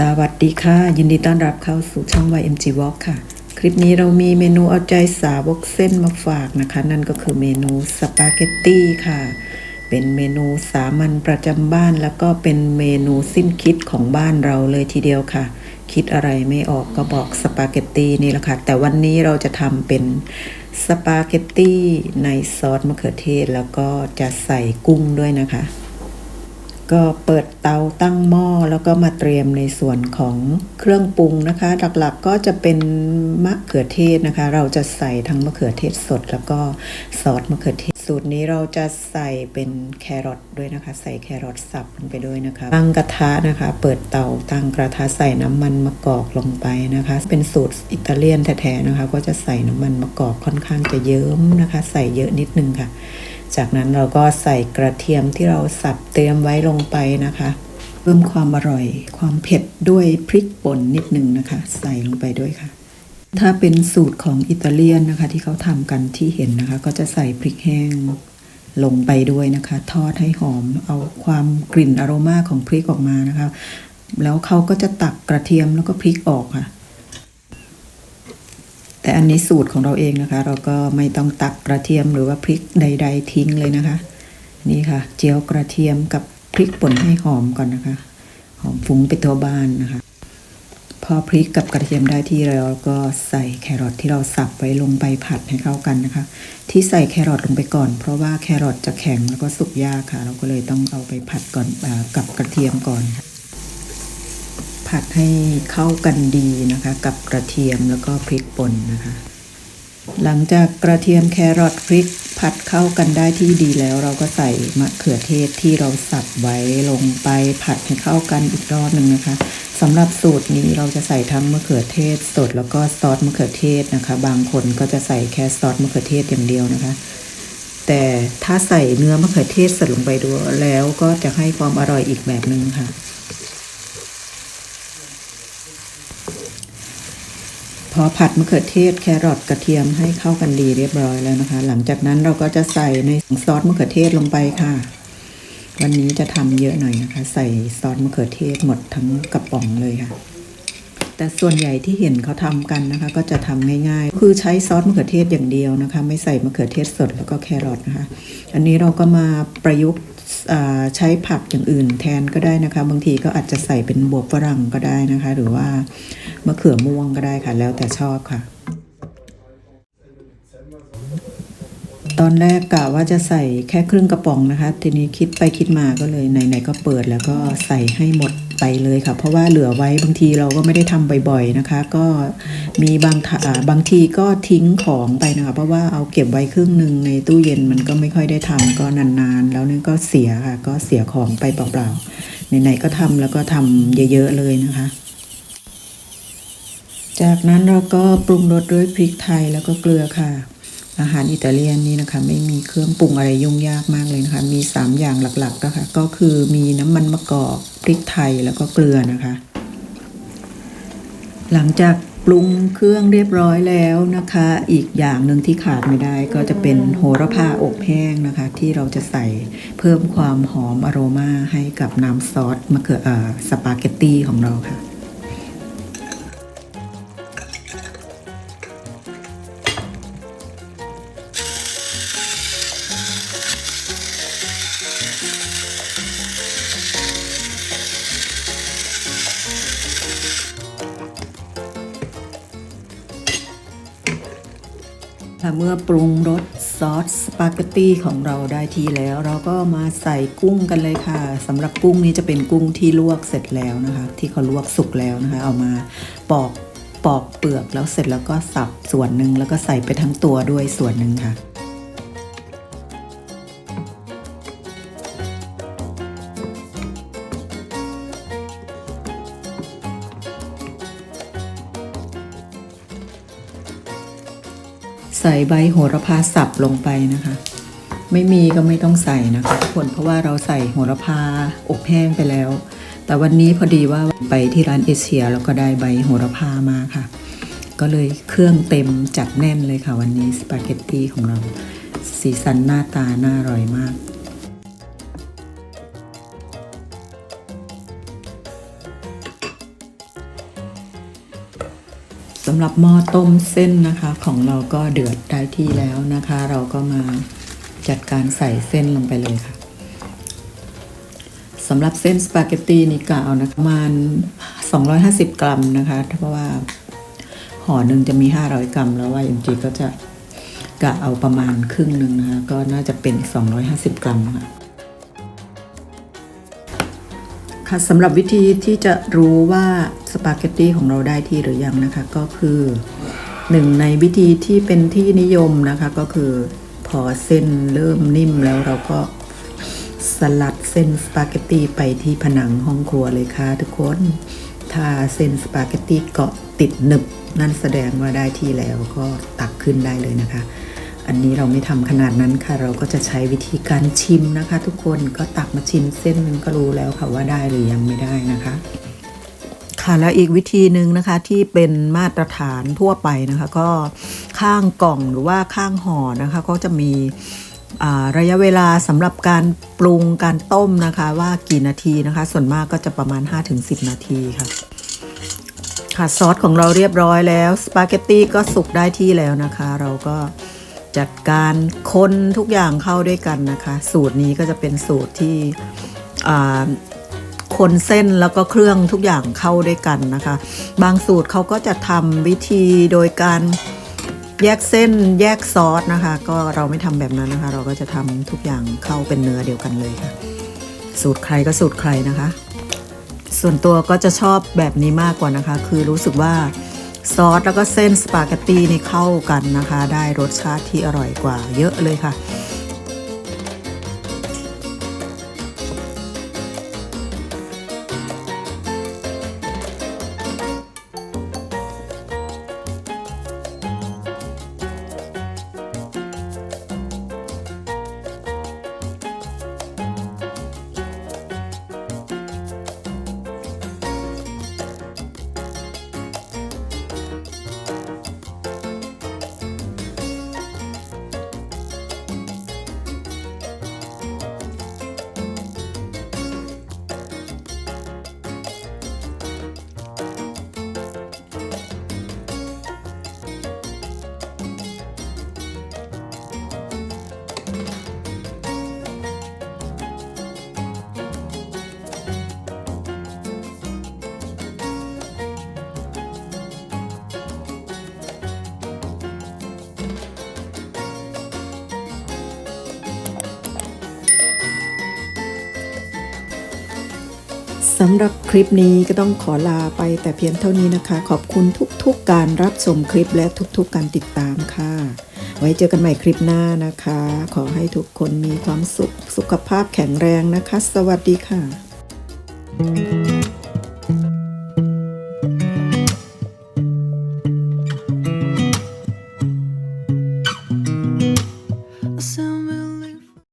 สวัสดีค่ะ ยินดีต้อนรับเข้าสู่ช่อง YMG Walk ค่ะ คลิปนี้เรามีเมนูเอาใจสาวกเส้นมาฝากนะคะ นั่นก็คือเมนูสปาเกตตี้ค่ะ เป็นเมนูสามัญประจำบ้าน แล้วก็เป็นเมนูสิ้นคิดของบ้านเราเลยทีเดียวค่ะ คิดอะไรไม่ออกก็บอกสปาเกตตี้นี่แหละค่ะ แต่วันนี้เราจะทำเป็นสปาเกตตี้ในซอสมะเขือเทศ แล้วก็จะใส่กุ้งด้วยนะคะ ก็เปิดเตาตั้งหม้อแล้วก็มาเตรียมในส่วนของเครื่องปรุงนะคะ หลักๆก็จะเป็นมะเขือเทศนะคะ เราจะใส่ทั้งมะเขือเทศสด แล้วก็ซอสมะเขือเทศสูตรนี้เราจะใส่เป็นแครอทด้วยนะคะ ใส่แครอทสับลงไปด้วยนะคะ ตั้งกระทะนะคะ เปิดเตาตั้งกระทะใส่น้ำมันมะกอกลงไปนะคะ เป็นสูตรอิตาเลียนแท้ๆนะคะ ก็จะใส่น้ำมันมะกอกค่อนข้างจะเยิ้มนะคะ ใส่เยอะนิดนึงค่ะ จากนั้นเราก็ใส่กระเทียมที่เราสับเตรียมไว้ลงไปนะคะเพิ่มความอร่อย ความเผ็ดด้วยพริกป่นนิดนึงนะคะ ใส่ลงไปด้วยค่ะ ถ้าเป็นสูตรของอิตาเลียนนะคะ ที่เขาทำกันที่เห็นนะคะ ก็จะใส่พริกแห้งลงไปด้วยนะคะ ทอดให้หอมเอาความกลิ่นอโรมาของพริกออกมานะคะ แล้วเขาก็จะตักกระเทียมแล้วก็พริกออกค่ะ แต่อันนี้สูตรของเราเองนะคะ เราก็ไม่ต้องตักกระเทียมหรือว่าพริกใด ๆ ทิ้งเลยนะคะ นี่ค่ะ เจียวกระเทียมกับพริกป่นให้หอมก่อนนะคะ หอมฟุ้งไปทั่วบ้านนะคะ พอพริกกับกระเทียมได้ที่แล้วก็ใส่แครอทที่เราสับไว้ลงไปผัดให้เข้ากันนะคะ ที่ใส่แครอทลงไปก่อน เพราะว่าแครอทจะแข็งแล้วก็สุกยากค่ะ เราก็เลยต้องเอาไปผัดก่อนอกับกระเทียมก่อนค่ะ ผัดให้เข้ากันดีนะคะ กับกระเทียมแล้วก็พริกป่นนะคะ หลังจากกระเทียมแครอทพริกผัดเข้ากันได้ที่ดีแล้ว เราก็ใส่มะเขือเทศที่เราสับไว้ลงไปผัดให้เข้ากันอีกรอบหนึ่งนะคะสำหรับสูตรนี้เราจะใส่ทั้งมะเขือเทศสดแล้วก็ซอสมะเขือเทศนะคะ บางคนก็จะใส่แค่ซอสมะเขือเทศอย่างเดียวนะคะ แต่ถ้าใส่เนื้อมะเขือเทศสดลงไปด้วยแล้วก็จะให้ความอร่อยอีกแบบหนึ่งค่ะ พอผัดมะเขือเทศแครอทกระเทียมให้เข้ากันดีเรียบร้อยแล้วนะคะ หลังจากนั้นเราก็จะใส่ในซอสมะเขือเทศลงไปค่ะ วันนี้จะทำเยอะหน่อยนะคะ ใส่ซอสมะเขือเทศหมดทั้งกระป๋องเลยค่ะ แต่ส่วนใหญ่ที่เห็นเขาทำกันนะคะ ก็จะทำง่ายๆ คือใช้ซอสมะเขือเทศอย่างเดียวนะคะ ไม่ใส่มะเขือเทศสดแล้วก็แครอทนะคะ อันนี้เราก็มาประยุกต์ใช้ผักอย่างอื่นแทนก็ได้นะคะ บางทีก็อาจจะใส่เป็นบวบฝรั่งก็ได้นะคะ หรือว่า มะเขือม่วงก็ได้ค่ะ แล้วแต่ชอบค่ะ ตอนแรกกะว่าจะใส่แค่ครึ่งกระป๋องนะคะ ทีนี้คิดไปคิดมาก็เลยไหนๆก็เปิดแล้วก็ใส่ให้หมดไปเลยค่ะ เพราะว่าเหลือไว้บางทีเราก็ไม่ได้ทำบ่อยๆนะคะ ก็มีบางบางทีก็ทิ้งของไปนะคะ เพราะว่าเอาเก็บไว้ครึ่งหนึ่งในตู้เย็นมันก็ไม่ค่อยได้ทำก็นานๆ แล้วนี่ก็เสียค่ะ ก็เสียของไปเปล่าๆไหนๆก็ทำแล้วก็ทำเยอะๆเลยนะคะ จากนั้นเราก็ปรุงรสด้วยพริกไทยแล้วก็เกลือค่ะ อาหารอิตาเลียนนี่นะคะ ไม่มีเครื่องปรุงอะไรยุ่งยากมากเลยนะคะ มี 3 อย่างหลักๆนะคะก็คือมีน้ำมันมะกอกพริกไทยแล้วก็เกลือนะคะ หลังจากปรุงเครื่องเรียบร้อยแล้วนะคะ อีกอย่างหนึ่งที่ขาดไม่ได้ก็จะเป็นโหระพาอบแห้งนะคะ ที่เราจะใส่เพิ่มความหอมอโรมาให้กับน้ำซอสมะเขืออ่อสปาเกตตี้ของเราค่ะ ค่ะเมื่อปรุงรสซอสสปาเกตตี้ของเราได้ทีแล้ว เราก็มาใส่กุ้งกันเลยค่ะสำหรับกุ้งนี้จะเป็นกุ้งที่ลวกเสร็จแล้วนะคะ ที่เขาลวกสุกแล้วนะคะ เอามาปอกปอกเปลือกแล้วเสร็จแล้วก็สับส่วนหนึ่งแล้วก็ใส่ไปทั้งตัวด้วยส่วนหนึ่งค่ะ ใส่ใบโหระพาสับลงไปนะคะ ไม่มีก็ไม่ต้องใส่นะคะทุกคนเพราะว่าเราใส่โหระพาอบแห้งไปแล้ว แต่วันนี้พอดีว่าไปที่ร้านเอเชียแล้วก็ได้ใบโหระพามาค่ะ ก็เลยเครื่องเต็มจัดแน่นเลยค่ะ วันนี้สปาเกตตี้ของเราสีสันหน้าตาน่าอร่อยมาก สำหรับหม้อต้มเส้นนะคะของเราก็เดือดได้ที่แล้วนะคะ เราก็มาจัดการใส่เส้นลงไปเลยค่ะสำหรับเส้นสปาเกตตีนี่กะเอานะประมาณ 250 กรัมนะคะเพราะว่าห่อหนึ่งจะมี 500 กรัม แล้วว่า MG ก็จะกะเอาประมาณครึ่งหนึ่งนะคะก็น่าจะเป็น 250 กรัมค่ะ ค่ะสำหรับวิธีที่จะรู้ว่าสปาเกตตีของเราได้ที่หรือยังนะคะ ก็คือหนึ่งในวิธีที่เป็นที่นิยมนะคะ ก็คือพอเส้นเริ่มนิ่มแล้วเราก็สลัดเส้นสปาเกตตีไปที่ผนังห้องครัวเลยค่ะทุกคนถ้าเส้นสปาเกตตีเกาะติดหนึบ นั่นแสดงว่าได้ที่แล้วก็ตักขึ้นได้เลยนะคะ อันนี้เราไม่ทำขนาดนั้นค่ะ เราก็จะใช้วิธีการชิมนะคะ ทุกคนก็ตักมาชิมเส้นหนึงก็รู้แล้วค่ะว่าได้หรือยังไม่ได้นะคะ ค่ะแล้วอีกวิธีหนึ่งนะคะที่เป็นมาตรฐานทั่วไปนะคะ ก็ข้างกล่องหรือว่าข้างห่อนะคะก็จะมีระยะเวลาสำหรับการปรุงการต้มนะคะว่ากี่นาทีนะคะ ส่วนมากก็จะประมาณ 5-10 นาทีค่ะ ค่ะซอสของเราเรียบร้อยแล้วสปาเกตตี้ก็สุกได้ที่แล้วนะคะ เราก็ จัดการคนทุกอย่างเข้าด้วยกันนะคะ สูตรนี้ก็จะเป็นสูตรที่คนเส้นแล้วก็เครื่องทุกอย่างเข้าด้วยกันนะคะ บางสูตรเขาก็จะทำวิธีโดยการแยกเส้นแยกซอสนะคะ ก็เราไม่ทำแบบนั้นนะคะ เราก็จะทำทุกอย่างเข้าเป็นเนื้อเดียวกันเลยค่ะ สูตรใครก็สูตรใครนะคะ ส่วนตัวก็จะชอบแบบนี้มากกว่านะคะ คือรู้สึกว่า ซอสแล้วก็เส้นสปาเกตตีนี่เข้ากันนะคะ ได้รสชาติที่อร่อยกว่าเยอะเลยค่ะ สำหรับคลิปนี้ก็ต้องขอลาไปแต่เพียงเท่านี้นะคะ ขอบคุณทุกๆการรับชมคลิปและทุกๆการติดตามค่ะ ไว้เจอกันใหม่คลิปหน้านะคะ ขอให้ทุกคนมีความสุขสุขภาพแข็งแรงนะคะ สวัสดีค่ะ